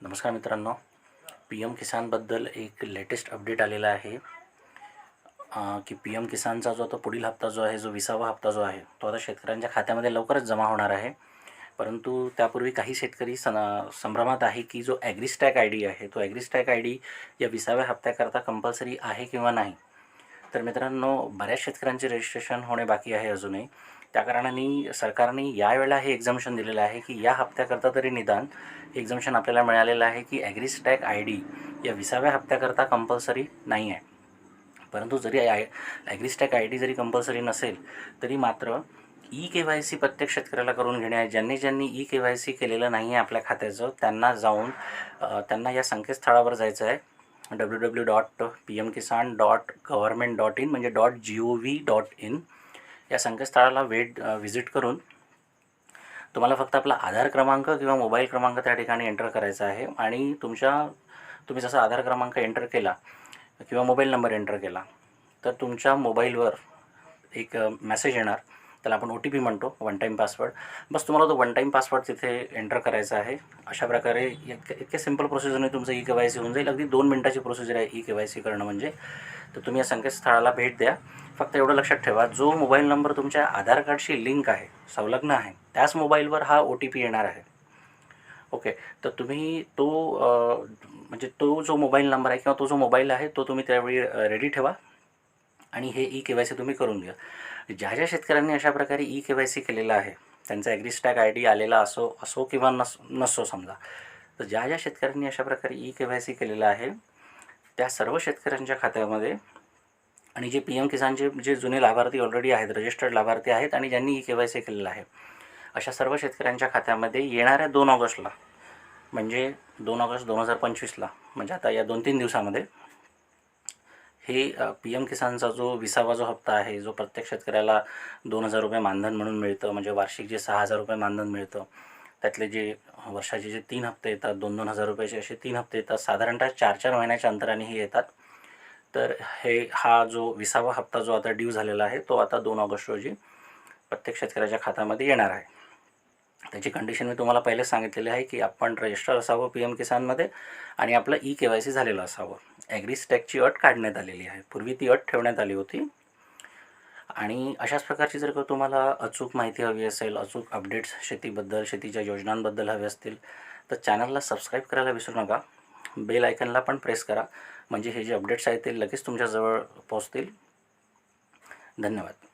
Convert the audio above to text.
नमस्कार मित्रांनो. P M किसानबद्दल एक लेटेस्ट अपडेट आलेला आहे. की पी एम किसानचा जो आता पुढील हप्ता जो आहे जो विसावा हप्ता जो आहे तो आता शेतकऱ्यांच्या खात्यामध्ये लवकरच जमा होणार आहे. परंतु त्यापूर्वी काही शेतकरी सना संभ्रमात आहे की जो ॲग्रिस्टॅक आय डी आहे तो ॲग्रिस्टॅक आय डी या विसाव्या हप्त्याकरता कंपल्सरी आहे किंवा नाही? तर मित्रांनो बऱ्याच शेतकऱ्यांचे रजिस्ट्रेशन होणे बाकी आहे अजूनही. त्या कारणाने सरकारने यावेळेला हे एक्झाम्शन दिलेलं आहे की या हप्त्याकरता तरी निदान एक्झाम्शन आपल्याला मिळालेलं आहे की ॲग्रीस्टॅक आय डी या विसाव्या हप्त्याकरता कंपल्सरी नाही आहे. परंतु जरी आय ॲग्रीस्टॅक आय डी जरी कंपल्सरी नसेल तरी मात्र ई के वाय सी प्रत्येक शेतकऱ्याला करून घेणे आहे. ज्यांनी ज्यांनी ई के वाय सी केलेलं नाही आहे आपल्या खात्याचं त्यांना जाऊन त्यांना या संकेतस्थळावर जायचं आहे. W W dot P M Kisan dot government dot in म्हणजे dot G O V dot in या संकेतस्थळाला वेट व्हिजिट करून तुम्हाला फक्त आपला आधार क्रमांक किंवा मोबाईल क्रमांक त्या ठिकाणी एंटर करायचा आहे आणि तुमच्या तुम्ही जसा आधार क्रमांक एंटर केला किंवा मोबाईल नंबर एंटर केला तर तुमच्या मोबाईलवर एक मेसेज येणार. त्याला आपण ओ टी पी म्हणतो वन टाईम पासवर्ड बस तुम्हाला तो वन टाईम पासवर्ड तिथे एंटर करायचा आहे. अशा प्रकारे इतक्या इतक्या सिंपल प्रोसिजरने तुमचं ई के वाय सी होऊन जाईल. अगदी दोन मिनटाची प्रोसिजर आहे ई के वाय सी करणं म्हणजे. तर तुम्ही या संकेतस्थळाला भेट द्या. फक्त एवढं लक्षात ठेवा जो मोबाईल नंबर तुमच्या आधार कार्डशी लिंक आहे संलग्न आहे त्याच मोबाईलवर हा ओ टी पी येणार आहे. ओके तर तुम्ही तो म्हणजे तो जो मोबाईल नंबर आहे किंवा तो जो मोबाईल आहे तो तुम्ही त्यावेळी रेडी ठेवा आणि हे ई के वाय सी तुम्ही करून घ्या. ज्या ज्या शेतकऱ्यांनी अशा प्रकारे ई के वाय सी केलेलं आहे त्यांचा ॲग्रीस्टॅक आय डी आलेला असो असो किंवा नस नसो समजा तर ज्या ज्या शेतकऱ्यांनी अशा प्रकारे ई के वाय सी केलेलं आहे त्या सर्व शेतकऱ्यांच्या खात्यामध्ये आणि जे पी एम किसानचे जे जुने लाभार्थी ऑलरेडी आहेत रजिस्टर्ड लाभार्थी आहेत आणि ज्यांनी ई के वाय सी केलेलं आहे. अशा सर्व शेतकऱ्यांच्या खात्यामध्ये येणाऱ्या दोन ऑगस्टला म्हणजे दोन ऑगस्ट दोन हजार पंचवीसला म्हणजे आता या दोन तीन दिवसामध्ये हे पी एम किसानचा जो विसावा जो हप्ता आहे जो प्रत्येक शेतकऱ्याला दोन हजार रुपये मानधन म्हणून मिळतं म्हणजे वार्षिक जे सहा हजार रुपये मानधन मिळतं त्यातले जे वर्षाचे जे तीन हप्ते येतात दोन दोन हजार रुपयाचे असे तीन हप्ते येतात साधारणतः चार चार महिन्याच्या अंतराने हे येतात. तर हे हा जो विसावा हप्ता जो आता ड्यू झालेला आहे तो आता दोन ऑगस्ट रोजी प्रत्येक शेतकऱ्याच्या खात्यामध्ये येणार आहे. त्याची कंडिशन मी तुम्हाला पहिले सांगितलेली आहे की आपण रजिस्टर असावं पी एम किसानमध्ये आणि आपलं ई के वाय सी झालेलं असावं. ॲग्रीस्टॅकची अट काढण्यात आलेली आहे. पूर्वी ती अट ठेवण्यात आली होती. आणि अशाच प्रकारची जर का तुम्हाला अचूक माहिती हवी असेल अचूक अपडेट्स शेतीबद्दल शेतीच्या योजनांबद्दल हवे असतील तर चॅनलला सबस्क्राईब करायला विसरू नका. बेल आयकनला पण प्रेस करा. म्हणजे हे जे अपडेट्स आहेत ते लगेच तुमच्याजवळ पोहोचतील. धन्यवाद.